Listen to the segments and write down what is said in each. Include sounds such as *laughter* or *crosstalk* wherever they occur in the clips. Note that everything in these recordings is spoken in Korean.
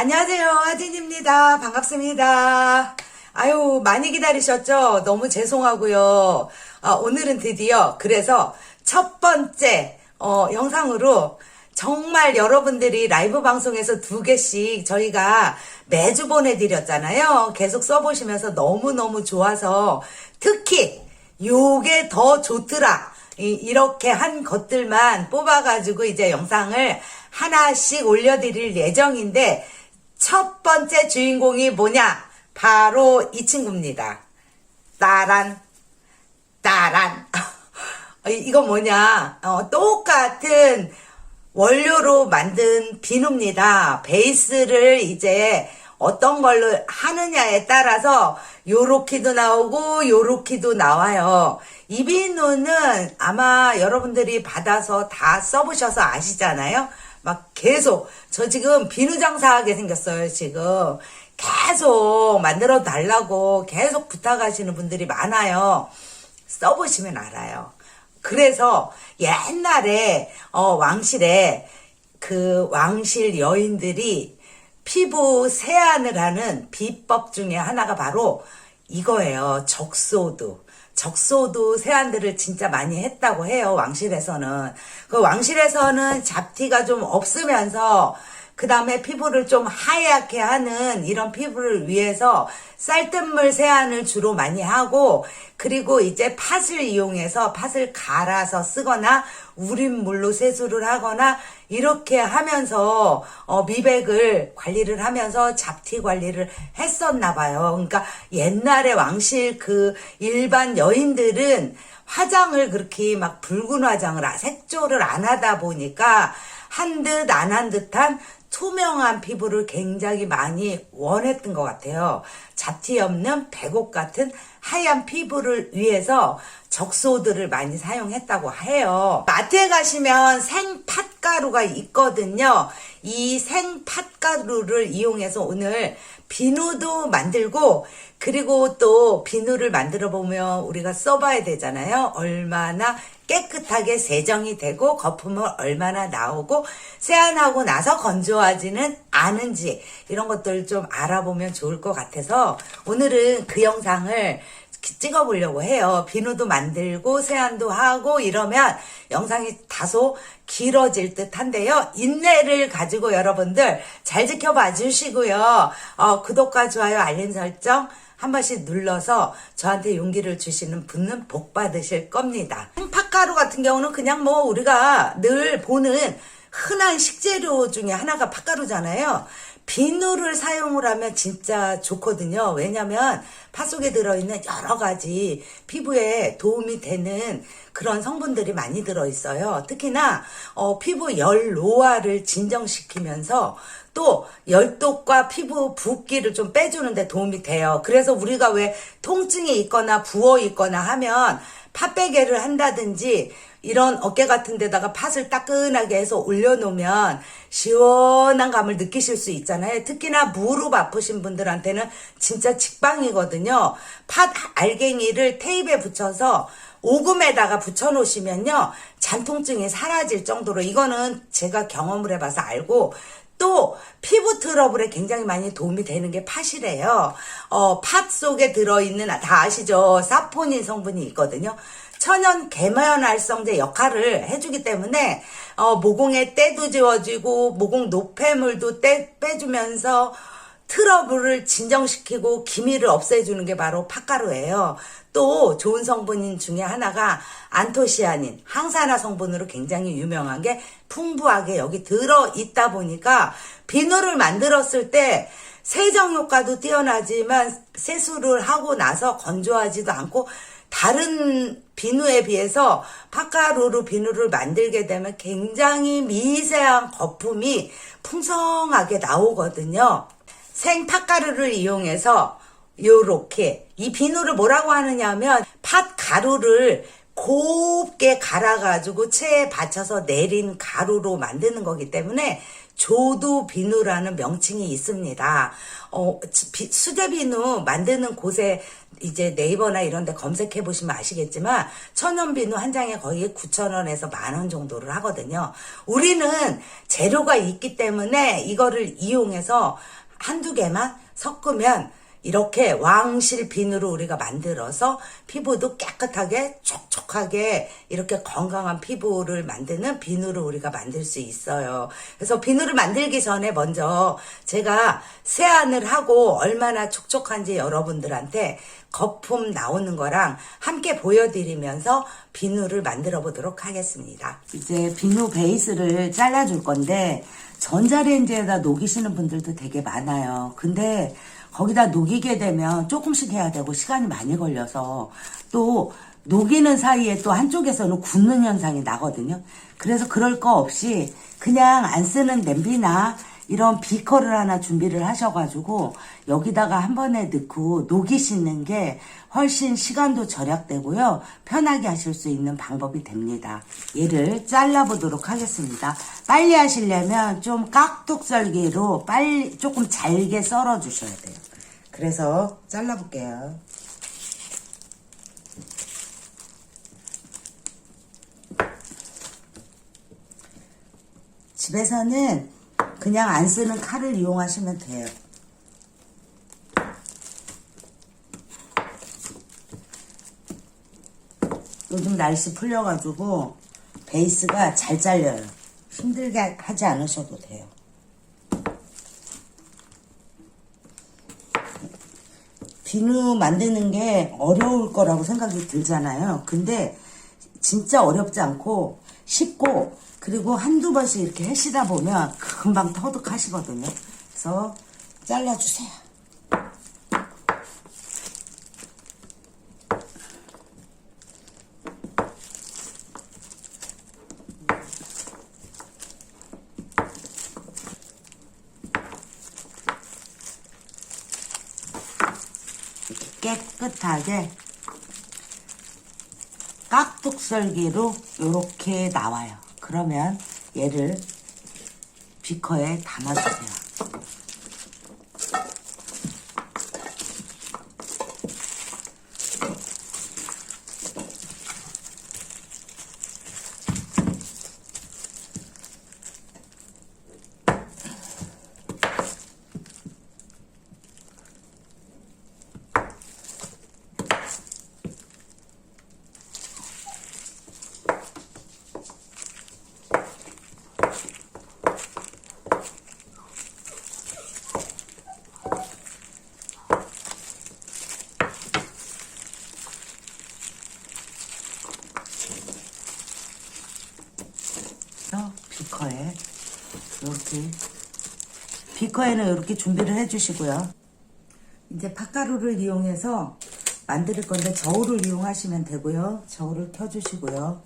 안녕하세요. 하진입니다. 반갑습니다. 아유, 많이 기다리셨죠? 너무 죄송하고요. 아, 오늘은 드디어 그래서 첫 번째 어, 영상으로 정말 여러분들이 라이브 방송에서 두 개씩 저희가 매주 보내드렸잖아요. 계속 써보시면서 너무너무 좋아서 특히 요게 더 좋더라. 이- 이렇게 한 것들만 뽑아가지고 이제 영상을 하나씩 올려드릴 예정인데 첫 번째 주인공이 뭐냐? 바로 이 친구입니다. 따란, 따란. *laughs* 어, 이거 뭐냐? 어, 똑같은 원료로 만든 비누입니다. 베이스를 이제 어떤 걸로 하느냐에 따라서 요렇게도 나오고 요렇게도 나와요. 이 비누는 아마 여러분들이 받아서 다 써보셔서 아시잖아요. 막 계속 저 지금 비누 장사하게 생겼어요 지금 계속 만들어 달라고 계속 부탁하시는 분들이 많아요. 써보시면 알아요. 그래서 옛날에 어, 왕실에 그 왕실 여인들이 피부 세안을 하는 비법 중에 하나가 바로 이거예요. 적소두. 적소두 세안들을 진짜 많이 했다고 해요. 왕실에서는. 그 왕실에서는 잡티가 좀 없으면서 그 다음에 피부를 좀 하얗게 하는 이런 피부를 위해서 쌀뜨물 세안을 주로 많이 하고 그리고 이제 팥을 이용해서 팥을 갈아서 쓰거나 우린 물로 세수를 하거나 이렇게 하면서 어, 미백을 관리를 하면서 잡티 관리를 했었나 봐요. 그러니까 옛날에 왕실 그 일반 여인들은 화장을 그렇게 막 붉은 화장을 아- 색조를 안 하다 보니까 한 듯 안 한 듯한 투명한 피부를 굉장히 많이 원했던 것 같아요. 잡티 없는 백옥 같은 하얀 피부를 위해서 적소들을 많이 사용했다고 해요. 마트에 가시면 생 팥가루가 있거든요. 이 생 팥가루를 이용해서 오늘 비누도 만들고 그리고 또 비누를 만들어 보면 우리가 써봐야 되잖아요. 얼마나 깨끗하게 세정이 되고 거품은 얼마나 나오고 세안하고 나서 건조하지는 않은지 이런 것들 좀 알아보면 좋을 것 같아서 오늘은 그 영상을 찍어보려고 해요. 비누도 만들고 세안도 하고 이러면 영상이 다소 길어질 듯 한데요. 인내를 가지고 여러분들 잘 지켜봐 주시고요. 어, 구독과 좋아요, 알림 설정 한 번씩 눌러서 저한테 용기를 주시는 분은 복 받으실 겁니다. 팥가루 같은 경우는 그냥 뭐 우리가 늘 보는 흔한 식재료 중에 하나가 팥가루잖아요. 비누를 사용을 하면 진짜 좋거든요. 왜냐면 팥 속에 들어있는 여러 가지 피부에 도움이 되는 그런 성분들이 많이 들어있어요. 특히나 어, 피부 열 노화를 진정시키면서 또 열독과 피부 붓기를 좀 빼주는데 도움이 돼요. 그래서 우리가 왜 통증이 있거나 부어 있거나 하면 팥베개를 한다든지 이런 어깨 같은 데다가 팥을 따끈하게 해서 올려놓으면 시원한 감을 느끼실 수 있잖아요. 특히나 무릎 아프신 분들한테는 진짜 직방이거든요. 팥 알갱이를 테이프에 붙여서 오금에다가 붙여놓으시면요. 잔통증이 사라질 정도로 이거는 제가 경험을 해봐서 알고 또 피부 트러블에 굉장히 많이 도움이 되는 게 팥이래요. 어, 팥 속에 들어있는 다 아시죠? 사포닌 성분이 있거든요. 천연 계면활성제 역할을 해주기 때문에 어, 모공의 때도 지워지고 모공 노폐물도 떼, 빼주면서 트러블을 진정시키고 기미를 없애주는 게 바로 팥가루예요. 또 좋은 성분인 중에 하나가 안토시아닌, 항산화 성분으로 굉장히 유명한 게 풍부하게 여기 들어 있다 보니까 비누를 만들었을 때 세정 효과도 뛰어나지만 세수를 하고 나서 건조하지도 않고 다른 비누에 비해서 팥가루로 비누를 만들게 되면 굉장히 미세한 거품이 풍성하게 나오거든요. 생 팥가루를 이용해서 요렇게 이 비누를 뭐라고 하느냐 하면 팥가루를 곱게 갈아가지고 체에 받쳐서 내린 가루로 만드는 거기 때문에 조도 비누라는 명칭이 있습니다. 어, 비- 수제 비누 만드는 곳에 이제 네이버나 이런 데 검색해 보시면 아시겠지만 천연 비누 한 장에 거의 9,000원에서 만 원 정도를 하거든요. 우리는 재료가 있기 때문에 이거를 이용해서 한두 개만 섞으면 이렇게 왕실 비누로 우리가 만들어서 피부도 깨끗하게 촉촉하게 이렇게 건강한 피부를 만드는 비누를 우리가 만들 수 있어요. 그래서 비누를 만들기 전에 먼저 제가 세안을 하고 얼마나 촉촉한지 여러분들한테 거품 나오는 거랑 함께 보여드리면서 비누를 만들어 보도록 하겠습니다. 이제 비누 베이스를 잘라줄 건데 전자레인지에다 녹이시는 분들도 되게 많아요. 근데 거기다 녹이게 되면 조금씩 해야 되고 시간이 많이 걸려서 또 녹이는 사이에 또 한쪽에서는 굳는 현상이 나거든요. 그래서 그럴 거 없이 그냥 안 쓰는 냄비나 이런 비커를 하나 준비를 하셔가지고 여기다가 한 번에 넣고 녹이시는 게 훨씬 시간도 절약되고요. 편하게 하실 수 있는 방법이 됩니다. 얘를 잘라보도록 하겠습니다. 빨리 하시려면 좀 깍둑썰기로 빨리 조금 잘게 썰어 주셔야 돼요. 그래서 잘라볼게요. 집에서는 그냥 안 쓰는 칼을 이용하시면 돼요. 요즘 날씨 풀려가지고 베이스가 잘 잘려요. 힘들게 하지 않으셔도 돼요. 비누 만드는 게 어려울 거라고 생각이 들잖아요. 근데 진짜 어렵지 않고 쉽고 그리고 한두 번씩 이렇게 하시다 보면 금방 터득하시거든요. 그래서 잘라주세요. 이렇게 깨끗하게 깍둑썰기로 이렇게 나와요. 그러면 얘를 비커에 담아주세요. 그래서 비커에 이렇게 비커에는 이렇게 준비를 해주시고요. 이제 팥가루를 이용해서 만들 건데 저울을 이용하시면 되고요. 저울을 켜주시고요.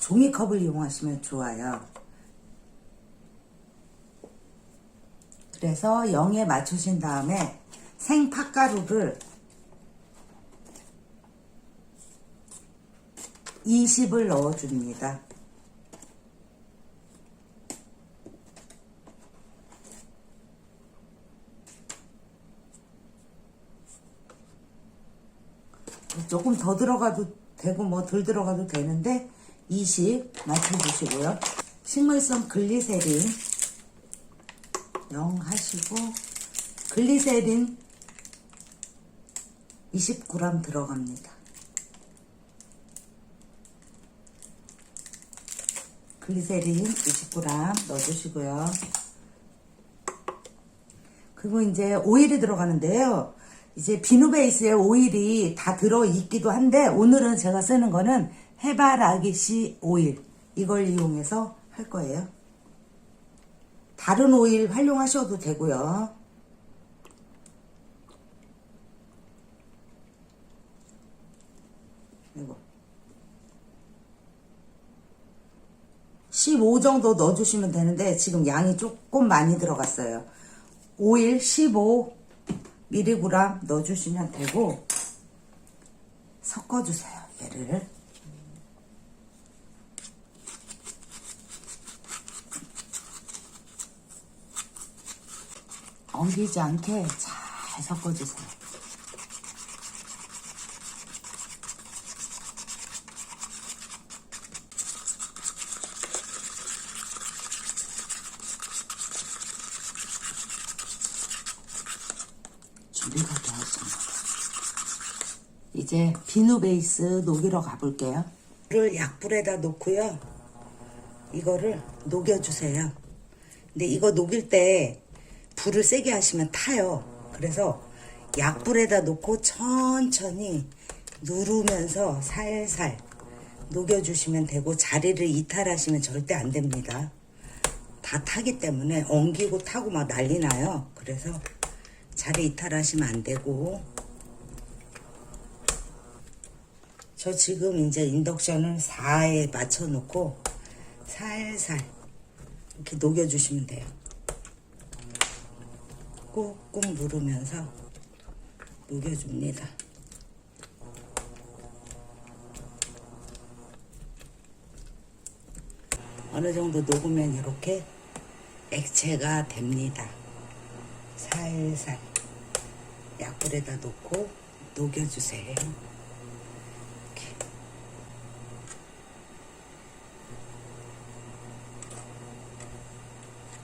종이컵을 이용하시면 좋아요. 그래서 0에 맞추신 다음에 생 팥가루를 20을 넣어줍니다. 조금 더 들어가도 되고 뭐 덜 들어가도 되는데 20 맞춰주시고요. 식물성 글리세린 0 하시고 글리세린 20g 들어갑니다. 글리세린 20g 넣어주시고요. 그리고 이제 오일이 들어가는데요. 이제 비누 베이스에 오일이 다 들어있기도 한데 오늘은 제가 쓰는 거는 해바라기씨 오일 이걸 이용해서 할 거예요. 다른 오일 활용하셔도 되고요. 이거 15 정도 넣어주시면 되는데 지금 양이 조금 많이 들어갔어요. 오일 15 1g 넣어주시면 되고 섞어주세요 얘를. 엉기지 않게 잘 섞어주세요. 이제 비누 베이스 녹이러 가볼게요. 물을 약불에다 놓고요. 이거를 녹여주세요. 근데 이거 녹일 때 불을 세게 하시면 타요. 그래서 약불에다 놓고 천천히 누르면서 살살 녹여주시면 되고 자리를 이탈하시면 절대 안 됩니다. 다 타기 때문에 엉기고 타고 막 난리 나요. 그래서 자리 이탈하시면 안 되고 저 지금 이제 인덕션을 4에 맞춰 놓고 살살 이렇게 녹여주시면 돼요. 꾹꾹 누르면서 녹여줍니다. 어느 정도 녹으면 이렇게 액체가 됩니다. 살살 약불에다 놓고 녹여주세요. 이렇게.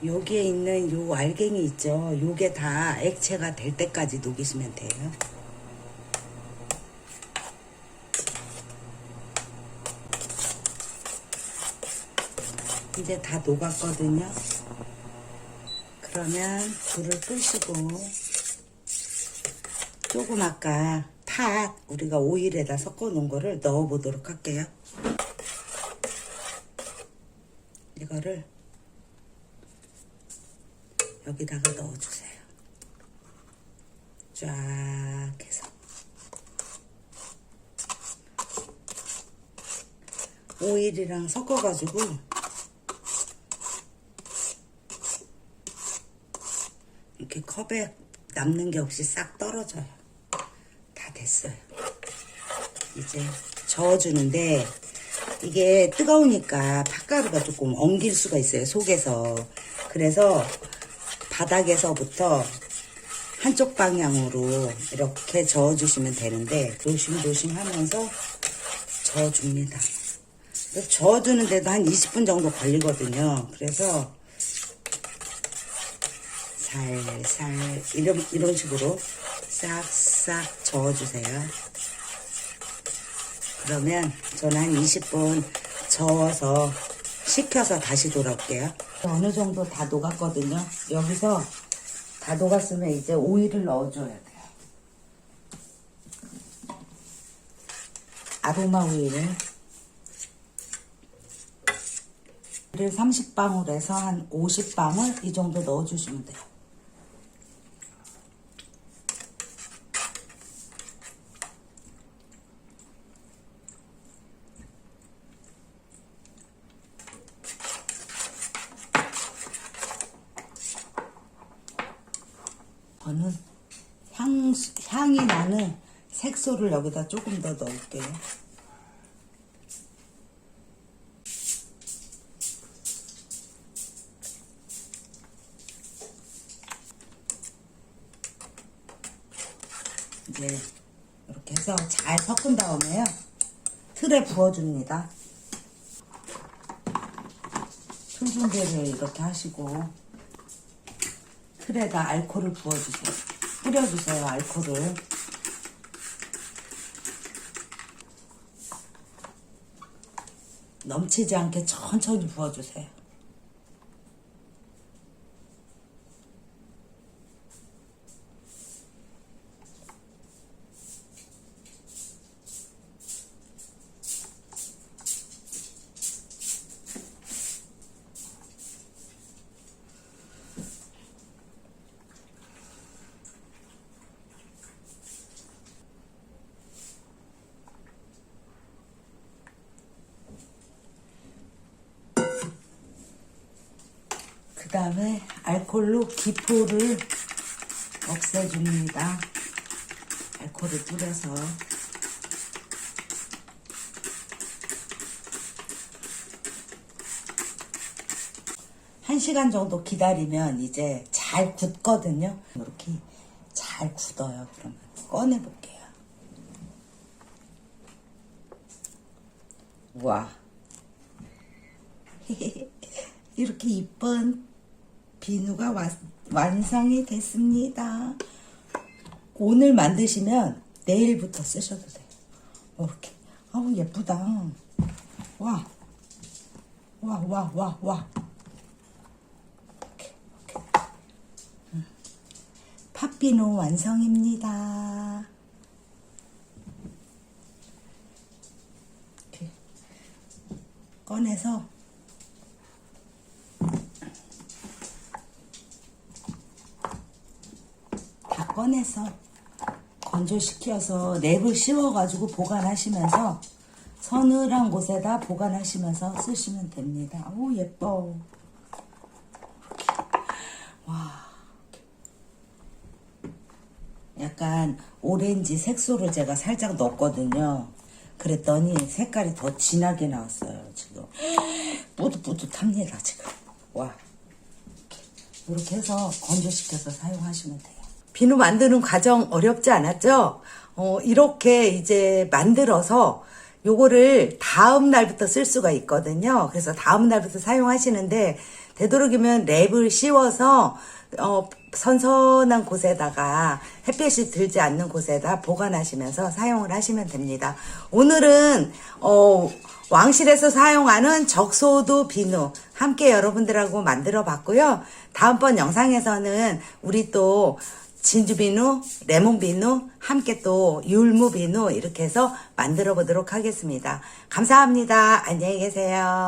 여기에 있는 요 알갱이 있죠. 요게 다 액체가 될 때까지 녹이시면 돼요. 이제 다 녹았거든요. 그러면 불을 끄시고 조금 아까 팥 우리가 오일에다 섞어 놓은 거를 넣어 보도록 할게요. 이거를 여기다가 넣어주세요. 쫙 해서. 오일이랑 섞어가지고 이렇게 컵에 남는 게 없이 싹 떨어져요. 다 됐어요. 이제 저어주는데 이게 뜨거우니까 팥가루가 조금 엉길 수가 있어요. 속에서. 그래서 바닥에서부터 한쪽 방향으로 이렇게 저어주시면 되는데 조심조심 하면서 저어줍니다. 저어주는데도 한 20분 정도 걸리거든요. 그래서 살살 이런, 이런 식으로 싹싹 저어주세요. 그러면 저는 한 20분 저어서 식혀서 다시 돌아올게요. 어느 정도 다 녹았거든요. 여기서 다 녹았으면 이제 오일을 넣어줘야 돼요. 아로마 오일을 30방울에서 한 50방울 이 정도 넣어주시면 돼요. 저는 향, 향이 나는 색소를 여기다 조금 더 넣을게요. 이제 이렇게 해서 잘 섞은 다음에요. 틀에 부어줍니다. 틀 준비를 이렇게 하시고 틀에다 알코올을 부어주세요. 뿌려주세요, 알코올을. 넘치지 않게 천천히 부어주세요. 다음에 알콜로 기포를 없애줍니다. 알코올을 뿌려서 한 시간 정도 기다리면 이제 잘잘 굳거든요. 이렇게 잘 굳어요. 그러면 꺼내볼게요. 와. *laughs* 이렇게 이쁜 비누가 와- 완성이 됐습니다. 오늘 만드시면 내일부터 쓰셔도 돼요. 이렇게. 아우, 예쁘다. 와. 와, 와, 와, 와. 이렇게, 이렇게. 음. 팥비누 완성입니다. 이렇게 꺼내서 꺼내서 건조시켜서 랩을 씌워가지고 보관하시면서 서늘한 곳에다 보관하시면서 쓰시면 됩니다. 오 예뻐. 와. 약간 오렌지 색소를 제가 살짝 넣었거든요. 그랬더니 색깔이 더 진하게 나왔어요, 지금. *gasps* 뿌듯뿌듯합니다, 지금. 와. 이렇게 해서 건조시켜서 사용하시면 돼요. 비누 만드는 과정 어렵지 않았죠? 어, 이렇게 이제 만들어서 요거를 다음 날부터 쓸 수가 있거든요. 그래서 다음 날부터 사용하시는데 되도록이면 랩을 씌워서 어, 선선한 곳에다가 햇빛이 들지 않는 곳에다 보관하시면서 사용을 하시면 됩니다. 오늘은 어, 왕실에서 사용하는 적소도 비누 함께 여러분들하고 만들어 봤고요. 다음번 영상에서는 우리 또 진주비누, 레몬비누, 함께 또 율무비누 이렇게 해서 만들어 보도록 하겠습니다. 감사합니다. 안녕히 계세요.